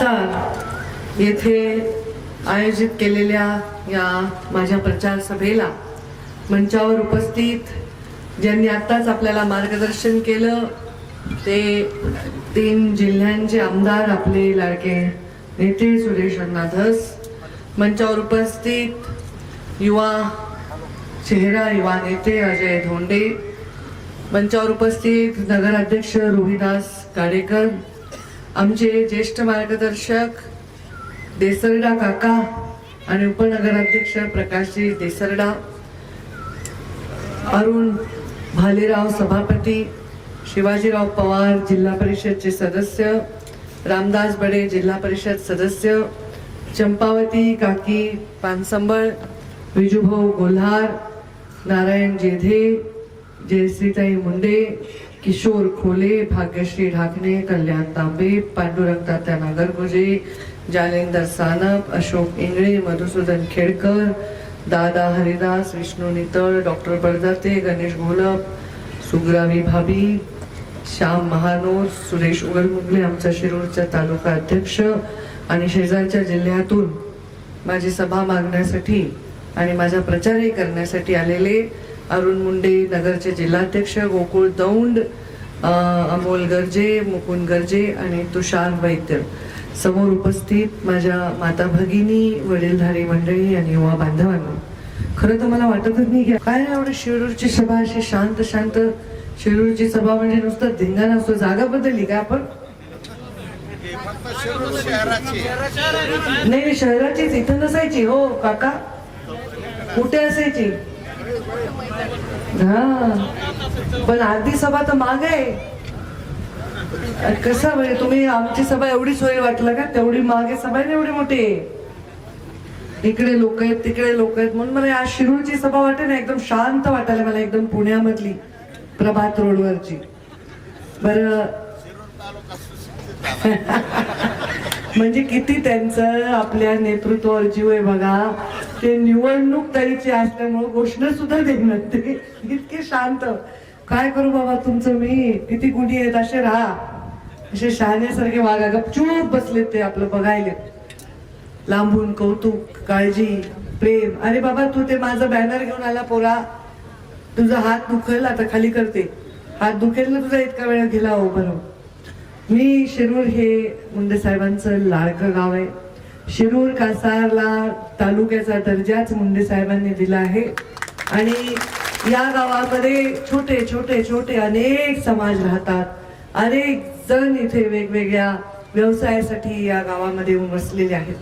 कासार येथे आयोजित केलेल्या या माझ्या प्रचार सभेला मंचावर उपस्थित ज्यांनी आत्ताच आपल्याला मार्गदर्शन केलं ते तीन जिल्ह्यांचे आमदार आपले लाडके नेते सुरेश अण्णा मंचावर उपस्थित युवा चेहरा युवा नेते अजय धोंडे मंचावर उपस्थित नगराध्यक्ष रोहिदास काडेकर आमचे ज्येष्ठ मार्गदर्शक देसरडा काका आणि उपनगराध्यक्ष प्रकाशजी देसरडा अरुण भालेराव सभापती शिवाजीराव पवार जिल्हा परिषदचे सदस्य रामदास बडे जिल्हा परिषद सदस्य चंपावती काकी पानसंबळ विजूभाऊ गोल्हार नारायण जेधे जयश्रीताई मुंडे किशोर खोले भाग्यश्री ढाकणे कल्याण तांबे पांडुरंग तात्या नागरगुजे जालेंदर सानप अशोक इंगळे मधुसूदन खेडकर दादा हरिदास विष्णू नितळ डॉक्टर बडदाते गणेश घोलप सुग्रावी भाभी श्याम महानोर सुरेश उगलमुगले आमचा शिरूरचा तालुका अध्यक्ष आणि शेजारच्या जिल्ह्यातून माझी सभा मागण्यासाठी आणि माझा प्रचारही करण्यासाठी आलेले अरुण मुंडे नगरचे जिल्हाध्यक्ष गोकुळ दौंड अमोल गर्जे मुकुंद गर्जे आणि तुषार वैद्य. समोर उपस्थित माझ्या माता भगिनी वडीलधारी मंडळी आणि युवा बांधवांना. खरं तर मला वाटतच नाही की काय एवढं शिरूरची सभा अशी शांत शांत शिरूरची सभा म्हणजे नुसतं धिंगाणा असतो जागा बदलली का आपण? नाही नाही शहराचीच इथं नसायची हो काका. कुठे असायची? हा. पण आरती सभा तर माग आहे. कसं म्हणजे तुम्ही आमची सभा एवढी सोय वाटलं का? तेवढी मागे सभा आहे ना एवढी मोठी? आहे इकडे लोक आहेत तिकडे लोक आहेत. म्हणून मला या शिरूरची सभा वाटे ना एकदम शांत वाटायला मला एकदम पुण्यामधली प्रभात रोडवरची. बर. म्हणजे किती त्यांचं आपल्या नेतृत्वावर जीव आहे बघा. ते निवडणूक तरीची असल्यामुळे घोषणा सुद्धा देणार ते इतके शांत. काय करू बाबा तुमचं मी? किती गुन्हे आहेत? असे राहा. असे शहाण्यासारखे वागा गपचूप बसलेत ते आपलं बघायले. लांबून कौतुक काळजी प्रेम. अरे बाबा तू ते माझा बॅनर घेऊन आला पोरा. तुझा हात दुखेल आता खाली करते. हात दुखेल ना तुझा इतका वेळ? गेला हो बरोबर. मी शिरूर हे मुंडे साहेबांचं लाडकं गाव आहे. शिरूर कासारला तालुक्याचा दर्जाच मुंडे साहेबांनी दिला आहे. आणि या गावामध्ये छोटे छोटे छोटे अनेक समाज राहतात. अनेक जण इथे वेगवेगळ्या व्यवसायासाठी या गावामध्ये येऊन वसलेले आहेत.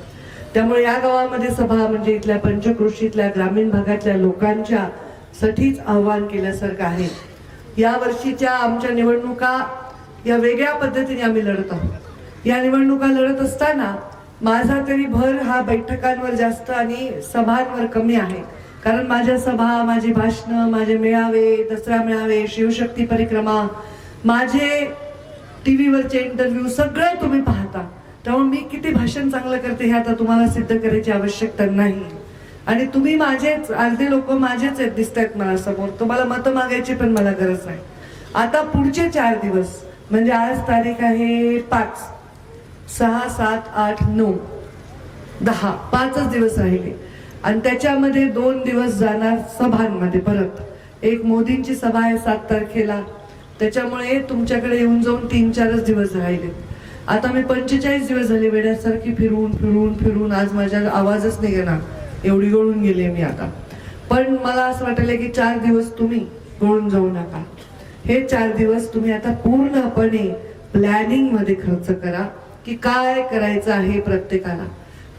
त्यामुळे या गावामध्ये सभा म्हणजे इथल्या पंचकृषीतल्या ग्रामीण भागातल्या लोकांच्या साठीच आव्हान केल्यासारखं आहे. या वर्षीच्या आमच्या निवडणुका या वेगळ्या पद्धतीने आम्ही लढत आहोत. या निवडणुका लढत असताना माझा तरी भर हा बैठकांवर जास्त आणि सभांवर कमी आहे. कारण माझ्या सभा माझी भाषणं माझे मेळावे दसरा मेळावे शिवशक्ती परिक्रमा माझे टी व्हीवरचे इंटरव्ह्यू सगळं तुम्ही पाहता. त्यामुळे मी किती भाषण चांगलं करते हे आता तुम्हाला सिद्ध करायची आवश्यकता नाही. आणि तुम्ही माझेच अर्धे लोक माझेच आहेत दिसत आहेत मला समोर. तुम्हाला मतं मागायची पण मला गरज नाही. आता पुढचे चार दिवस म्हणजे आज तारीख आहे पाच. सहा सात आठ नऊ. दहा. पाचच दिवस राहिले. आणि त्याच्यामध्ये दोन दिवस जाणार सभांमध्ये परत. एक मोदींची सभा आहे सात तारखेला. त्याच्यामुळे तुमच्याकडे येऊन जाऊन तीन चारच दिवस राहिले. आता मी पंचेचाळीस दिवस झाले वेड्यासारखी फिरून फिरून फिरून. आज माझ्या आवाजच नाही येणार. एवढी गळून गेले मी आता. पण मला असं वाटलं की चार दिवस तुम्ही गळून जाऊ नका. हे चार दिवस तुम्ही आता पूर्णपणे प्लॅनिंगमध्ये खर्च करा. की काय करायचं आहे प्रत्येकाला?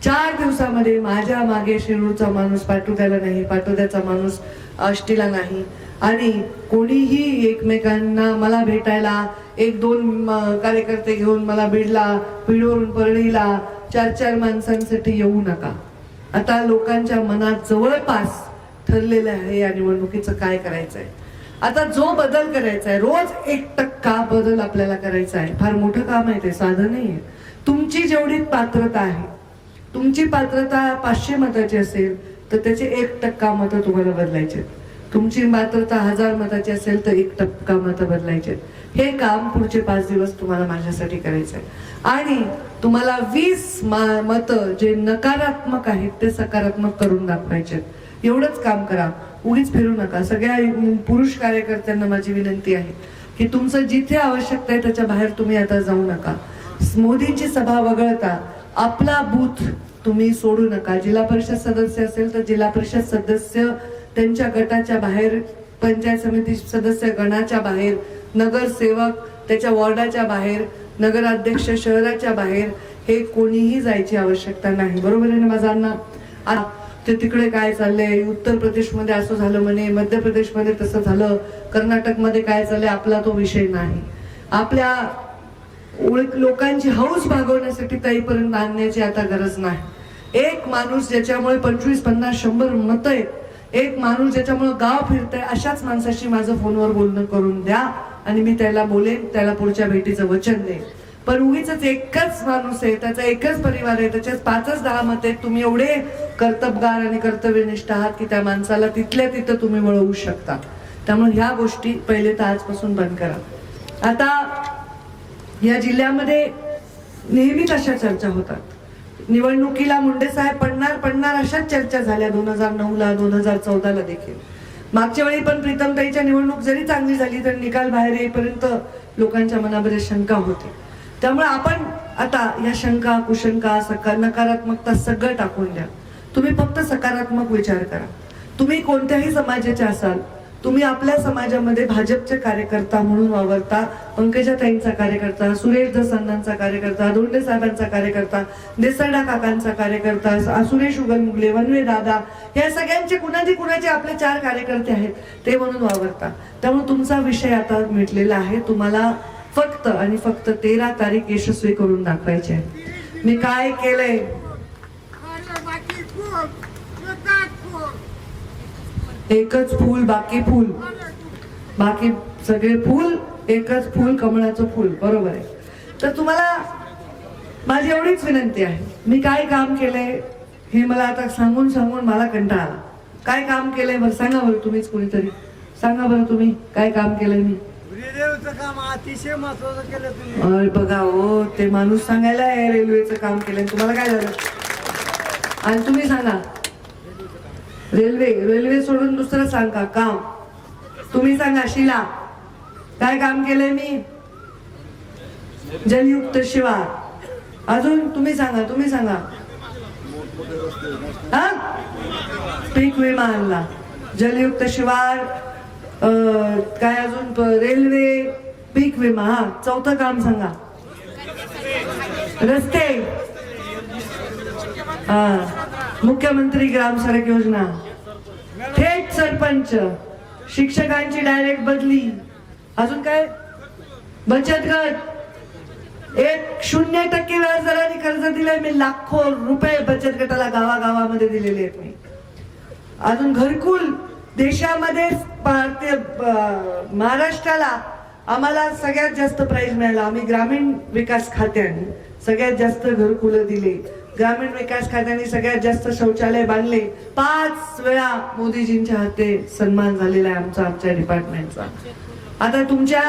चार दिवसामध्ये माझ्या मागे शिरूरचा माणूस पाटोद्याला नाही पाटोद्याचा माणूस आष्टीला नाही. आणि कोणीही एकमेकांना मला भेटायला एक दोन कार्यकर्ते घेऊन मला बीडला बीडवरून परळीला चार चार माणसांसाठी येऊ नका. आता लोकांच्या मनात जवळपास ठरलेलं आहे या निवडणुकीचं काय करायचं आहे आता जो बदल करायचा आहे रोज एक टक्का बदल आपल्याला करायचा आहे. फार मोठं काम आहे ते साधं नाही आहे. तुमची जेवढी पात्रता आहे तुमची पात्रता पाचशे मताची असेल तर त्याचे एक टक्का मतं तुम्हाला बदलायचे तुमची पात्रता हजार मताची असेल तर एक टक्का मतं बदलायचे हे काम पुढचे पाच दिवस तुम्हाला माझ्यासाठी करायचं आहे. आणि तुम्हाला वीस मतं जे नकारात्मक आहेत ते सकारात्मक करून दाखवायचे एवढंच काम करा. उगीच फिरू नका. सगळ्या पुरुष कार्यकर्त्यांना माझी विनंती आहे की तुमचं जिथे आवश्यकता आहे त्याच्या बाहेर तुम्ही आता जाऊ नका. मोदींची सभा वगळता आपला बूथ तुम्ही सोडू नका. जिल्हा परिषद सदस्य असेल तर जिल्हा परिषद सदस्य त्यांच्या गटाच्या बाहेर पंचायत समिती सदस्य गणाच्या बाहेर नगरसेवक त्याच्या वॉर्डाच्या बाहेर नगराध्यक्ष शहराच्या बाहेर हे कोणीही जायची आवश्यकता नाही. बरोबर आहे ना माझा आ- ते तिकडे काय चाललंय? उत्तर प्रदेशमध्ये असं झालं म्हणे मध्य प्रदेशमध्ये तसं झालं कर्नाटकमध्ये काय चाललंय आपला तो विषय नाही. आपल्या ओळख लोकांची हौस भागवण्यासाठी ताईपर्यंत आणण्याची आता गरज नाही. एक माणूस ज्याच्यामुळे पंचवीस पन्नास शंभर मत आहेत एक माणूस ज्याच्यामुळे गाव फिरतंय अशाच माणसाशी माझं फोनवर बोलणं करून द्या आणि मी त्याला बोलेन त्याला पुढच्या भेटीचं वचन देईन. पण उगीच एकच माणूस आहे त्याचा एकच परिवार आहे त्याच्यात पाचच दहा मत आहेत. तुम्ही एवढे कर्तबगार आणि कर्तव्यनिष्ठ आहात की त्या माणसाला तिथल्या तिथं तुम्ही वळवू शकता. त्यामुळे ह्या गोष्टी पहिले तर आजपासून बंद करा. आता या जिल्ह्यामध्ये नेहमीच अशा चर्चा होतात. निवडणुकीला मुंडे साहेब पडणार पडणार अशाच चर्चा झाल्या दोन हजार नऊला दोन हजार चौदाला देखील. मागच्या वेळी पण प्रीतमताईच्या निवडणूक जरी चांगली झाली तर निकाल बाहेर येईपर्यंत लोकांच्या मनामध्ये शंका होती. त्यामुळे आपण आता या शंका कुशंका सका नकारात्मकता सगळं टाकून द्या. तुम्ही फक्त सकारात्मक विचार करा. तुम्ही कोणत्याही समाजाचे असाल तुम्ही आपल्या समाजामध्ये भाजपचे कार्यकर्ता म्हणून वावरता पंकजाताईंचा कार्यकर्ता सुरेश दसांनांचा कार्यकर्ता धोंडे साहेबांचा कार्यकर्ता देसाडा काकांचा कार्यकर्ता सुरेश उगल मुगले वनवे दादा या सगळ्यांचे कुणाचे कुणाचे आपले चार कार्यकर्ते आहेत ते म्हणून वावरता. त्यामुळे तुमचा विषय आता मिटलेला आहे. तुम्हाला फक्त आणि फक्त तेरा तारीख यशस्वी करून दाखवायचे. आहे मी काय केलंय? एकच फूल बाकी फूल. बाकी सगळे फूल एकच फूल कमळाचं फूल. बरोबर आहे. तर तुम्हाला माझी एवढीच विनंती आहे. मी काय काम केलंय हे मला आता सांगून सांगून मला कंटाळा आला. काय काम केलंय बरं सांगा बरं तुम्हीच कुणीतरी. सांगा बरं तुम्ही काय काम केलंय मी? रेल्वेचं काम अतिशय महत्वाचं केलं तुम्ही. अरे बघा हो ते माणूस सांगायला आहे रेल्वेचं काम केलंय. तुम्हाला काय झालं? आणि तुम्ही सांगा. रेल्वे रेल्वे सोडून दुसरं सांगा काम. तुम्ही सांगा शिला. काय काम केलंय मी? जलयुक्त शिवार अजून तुम्ही सांगा तुम्ही सांगा. हा? पीक विमा आणला. जलयुक्त शिवार काय अजून प- रेल्वे पीक विमा हा चौथं काम सांगा. रस्ते. हा मुख्यमंत्री ग्राम सडक योजना. थेट सरपंच. शिक्षकांची डायरेक्ट बदली. अजून काय? बचत गट. एक शून्य टक्के व्याजदराने कर्ज दिलंय मी लाखो रुपये बचत गटाला गावागावामध्ये दिलेले आहेत मी. अजून घरकुल. देशामध्ये भारतीय महाराष्ट्राला आम्हाला सगळ्यात जास्त प्राईज मिळाला. आम्ही ग्रामीण विकास खात्याने सगळ्यात जास्त घरकुलं दिले. ग्रामीण विकास खात्याने सगळ्यात जास्त शौचालय बांधले. पाच वेळा मोदीजींच्या हाते सन्मान झालेला आहे आमचा आमच्या डिपार्टमेंटचा आता तुमच्या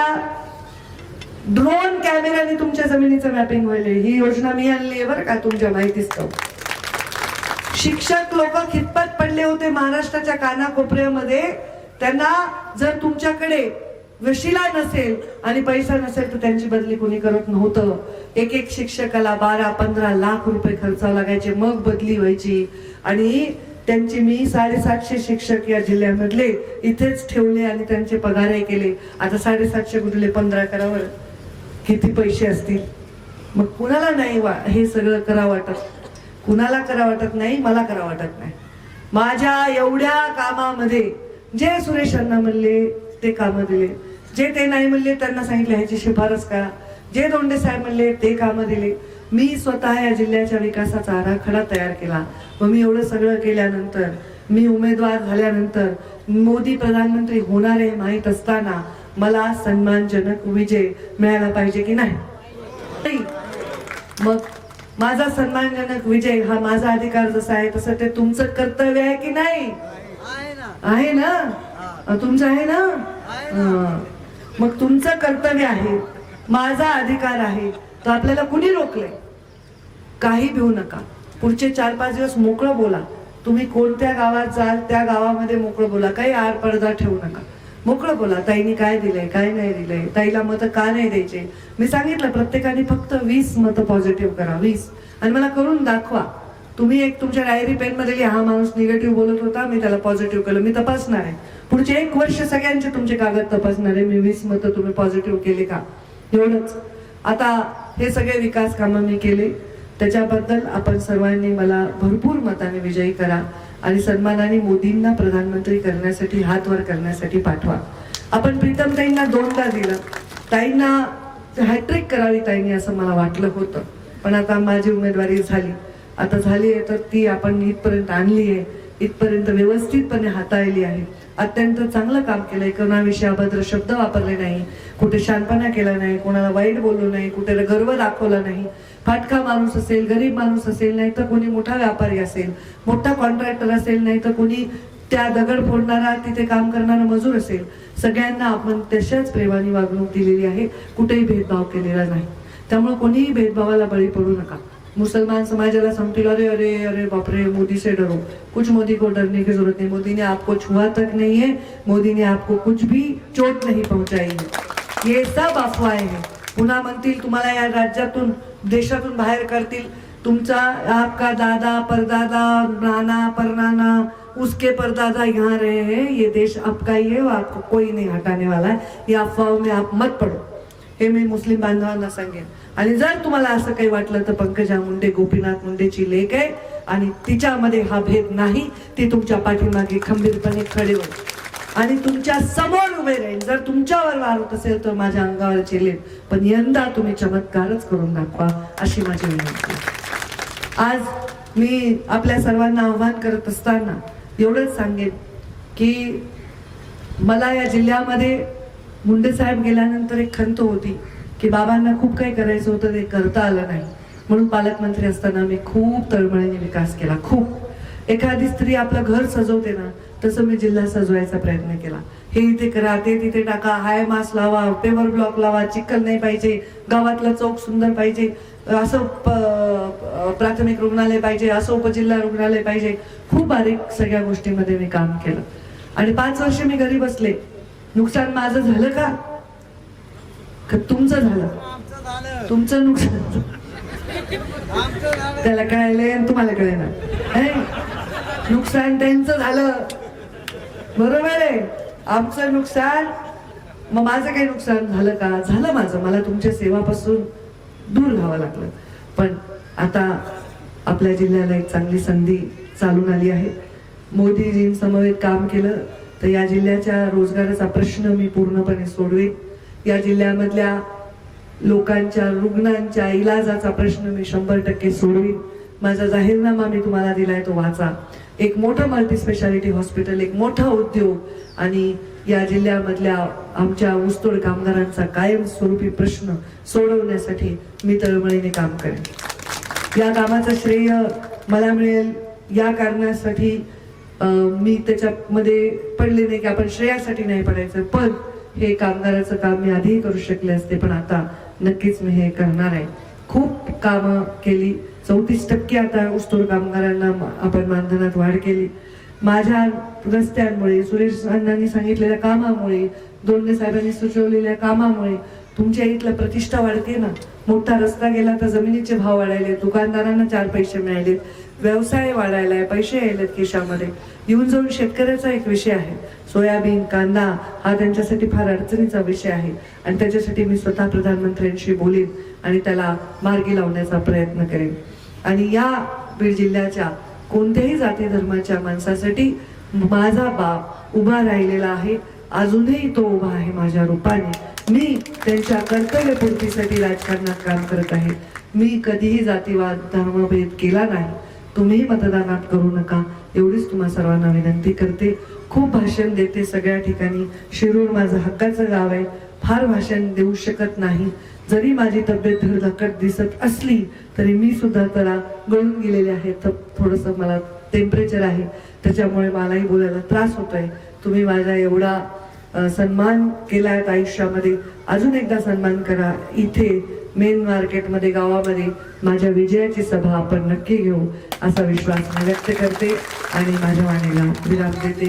ड्रोन कॅमेऱ्याने तुमच्या जमिनीचं मॅपिंग होईल ही योजना मी आणली आहे बरं का? तुमच्या माहितीच तो शिक्षक लोक खितपत पडले होते महाराष्ट्राच्या कानाकोपऱ्यामध्ये. त्यांना जर तुमच्याकडे वशिला नसेल आणि पैसा नसेल तर त्यांची बदली कोणी करत नव्हतं. एक एक शिक्षकाला बारा पंधरा लाख रुपये खर्चावं लागायचे मग बदली व्हायची. आणि त्यांची मी साडेसातशे शिक्षक या जिल्ह्यामधले इथेच ठेवले आणि त्यांचे पगारही केले. आता साडेसातशे गुणले पंधरा करावर किती पैसे असतील? मग कुणाला नाही वा हे सगळं करा वाटत? कुणाला करा वाटत नाही मला करा वाटत नाही. माझ्या एवढ्या कामामध्ये जे सुरेशांना म्हणले ते कामं दिले. जे ते नाही म्हणले त्यांना सांगितले ह्याची शिफारस करा. जे दोंडे साहेब म्हणले ते कामं दिले. मी स्वतः या जिल्ह्याच्या विकासाचा आराखडा तयार केला. व मी एवढं सगळं केल्यानंतर मी उमेदवार झाल्यानंतर मोदी प्रधानमंत्री होणार आहे माहीत असताना मला सन्मानजनक विजय मिळाला पाहिजे की नाही. मग माझा सन्मानजनक विजय हा माझा अधिकार जसा आहे तसं ते तुमचं कर्तव्य आहे की नाही? आहे ना. तुमचं आहे ना. मग तुमचं कर्तव्य आहे माझा अधिकार आहे तर आपल्याला कुणी रोखले काही भिवू नका. पुढचे चार पाच दिवस मोकळं बोला. तुम्ही कोणत्या गावात जाल त्या गावामध्ये मोकळं बोला. काही आर पडदा ठेवू नका. मोकळं बोला ताईनी काय दिलंय काय नाही दिलंय? ताईला मतं का नाही द्यायचे? मी सांगितलं प्रत्येकाने फक्त वीस मतं पॉझिटिव्ह करा वीस. आणि मला करून दाखवा. तुम्ही एक तुमच्या डायरी पेन मध्ये लिहा, हा माणूस निगेटिव्ह बोलत होता मी त्याला पॉझिटिव्ह केलं. मी तपासणार आहे. पुढचे एक वर्ष सगळ्यांचे तुमचे कागद तपासणार आहे. मी वीस मतं तुम्ही पॉझिटिव्ह केले का? एवढंच. आता हे सगळे विकास कामं मी केले. त्याच्याबद्दल आपण सर्वांनी मला भरपूर मताने विजयी करा. आणि सन्मानाने मोदींना प्रधानमंत्री करण्यासाठी हात वर करण्यासाठी पाठवा. आपण प्रीतम ताईंना दोनदा दिलं. ताईंना हॅट्रिक करावी ताईंनी असं मला वाटलं होतं. पण आता माझी उमेदवारी झाली. आता झाली आहे तर ती आपण इथपर्यंत आणली आहे. इथपर्यंत व्यवस्थितपणे हाताळली आहे. अत्यंत चांगलं काम केलंय. कोणाविषयी अभद्र शब्द वापरले नाही. कुठे शानपणा केला नाही. कोणाला वाईट बोललो नाही. कुठे गर्व दाखवला नाही. फाटका माणूस असेल गरीब माणूस असेल नाही तर कोणी मोठा व्यापारी असेल मोठा कॉन्ट्रॅक्टर असेल नाही तर कोणी त्या दगड फोडणारा तिथे काम करणारा मजूर असेल सगळ्यांना आपण तशाच प्रेमाने वागणूक दिलेली आहे. कुठेही भेदभाव केलेला नाही. त्यामुळे कोणीही भेदभावाला बळी पडू नका. मुसलमान समाजाला समतील अरे अरे अरे बापरे मोदी से डरो। कुछ मोदी को डरने की ज़रूरत नहीं, मोदी ने आपको छुआ तक नहीं है, मोदी ने आपको कुछ भी चोट नहीं पहुंचाई है। ये सब अफवाहें हैं। पुन्हा म्हणतील तुम्हाला या राज्यातून, देशातून बाहेर करतील। तुमचा, आपका दादा, परदादा, नाना, परनाना, उसके परदादा यहाँ रहे हैं। ये देश आपका ही है और आपको कोई नहीं हटाने वाला है। ये अफवाहों में आप मत पडो। हे मी मुस्लिम बांधवांना सांगेन आणि जर तुम्हाला असं काही वाटलं तर पंकजा मुंडे गोपीनाथ मुंडेची लेख आहे आणि तिच्यामध्ये हा भेद नाही ती तुमच्या पाठीमागे खंबीरपणे खडे होईल. आणि तुमच्यासमोर उभे राहील. जर तुमच्यावर वार होत असेल तर माझ्या अंगावर चेलेल पण यंदा तुम्ही चमत्कारच करून दाखवा अशी माझी विनंती आज मी आपल्या सर्वांना आव्हान करत असताना एवढंच सांगेन की मला या जिल्ह्यामध्ये मुंडे साहेब गेल्यानंतर एक खंत होती. की बाबांना खूप काही करायचं होतं ते करता आलं नाही. म्हणून पालकमंत्री असताना मी खूप तळमळीने विकास केला. खूप. एखादी स्त्री आपलं घर सजवते ना तसं मी जिल्हा सजवायचा प्रयत्न केला. हे इथे करा ते तिथे टाका हाय मास लावा पेवर ब्लॉक लावा चिखल नाही पाहिजे गावातला चौक सुंदर पाहिजे असं प्राथमिक रुग्णालय पाहिजे असं उपजिल्हा रुग्णालय पाहिजे. खूप बारीक सगळ्या गोष्टीमध्ये मी काम केलं. आणि पाच वर्ष मी घरी बसले. नुकसान माझं झालं का? का तुमचं झालं? तुमचं नुकसान. त्याला कळायलंय तुम्हाला कळेना. नुकसान त्यांचं झालं. बरोबर आहे. आमचं नुकसान. मग माझं काही नुकसान झालं का? झालं माझं. मला तुमच्या सेवापासून दूर व्हावं लागलं. पण आता आपल्या जिल्ह्याला एक चांगली संधी चालून आली आहे. मोदीजींसमवेत काम केलं तर या जिल्ह्याच्या रोजगाराचा प्रश्न मी पूर्णपणे सोडवेन. या जिल्ह्यामधल्या लोकांच्या रुग्णांच्या इलाजाचा प्रश्न मी शंभर टक्के सोडवीन. माझा जाहीरनामा मी तुम्हाला दिलाय तो वाचा. एक मोठं मल्टी स्पेशालिटी हॉस्पिटल एक मोठा उद्योग आणि या जिल्ह्यामधल्या आमच्या ऊसतोड कामगारांचा कायमस्वरूपी प्रश्न सोडवण्यासाठी मी तळमळीने काम करेन. या कामाचं श्रेय मला मिळेल. या कारणासाठी मी त्याच्यामध्ये पडले नाही की आपण श्रेयासाठी नाही पडायचं पण हे कामगाराचं काम मी आधीही करू शकले असते पण आता नक्कीच मी हे करणार आहे. खूप कामं केली. चौतीस टक्के आता ऊसतोड कामगारांना आपण मानधनात वाढ केली. माझ्या रस्त्यांमुळे सुरेश अण्णांनी सांगितलेल्या कामामुळे दोंडे साहेबांनी सुचवलेल्या कामामुळे तुमच्या इथला प्रतिष्ठा वाढते ना? मोठा रस्ता गेला तर जमिनीचे भाव वाढायले दुकानदारांना चार पैसे मिळाले व्यवसाय वाढायला पैसे यायलेत खिशामध्ये येऊन जाऊन शेतकऱ्याचा एक विषय आहे. सोयाबीन कांदा हा त्यांच्यासाठी फार अडचणीचा विषय आहे. आणि त्याच्यासाठी मी स्वतः प्रधानमंत्र्यांशी बोलेन आणि त्याला मार्गी लावण्याचा प्रयत्न करेन. आणि या बीड जिल्ह्याच्या कोणत्याही जाती धर्माच्या माणसासाठी माझा बाप उभा राहिलेला आहे. अजूनही तो उभा आहे माझ्या रूपाने. मी त्यांच्या कर्तव्यपूर्तीसाठी राजकारणात काम करत आहे. मी कधीही जातीवाद धर्मभेद केला नाही. तुम्हीही मतदानात करू नका. एवढीच तुम्हा सर्वांना विनंती करते. खूप भाषण देते सगळ्या ठिकाणी. शिरूर माझं हक्काचं गाव आहे. फार भाषण देऊ शकत नाही. जरी माझी तब्येत धडधकट दिसत असली तरी मी सुद्धा त्याला गळून गेलेले आहे. तर थोडस मला टेम्परेचर आहे. त्याच्यामुळे मलाही बोलायला त्रास होतोय. तुम्ही माझा एवढा सन्मान केला आहे आयुष्यामध्ये. अजून एकदा सन्मान करा. इथे मेन मार्केटमध्ये गावामध्ये माझ्या विजयाची सभा आपण नक्की घेऊ असा विश्वास मी व्यक्त करते आणि माझ्या वाणीला विराम देते.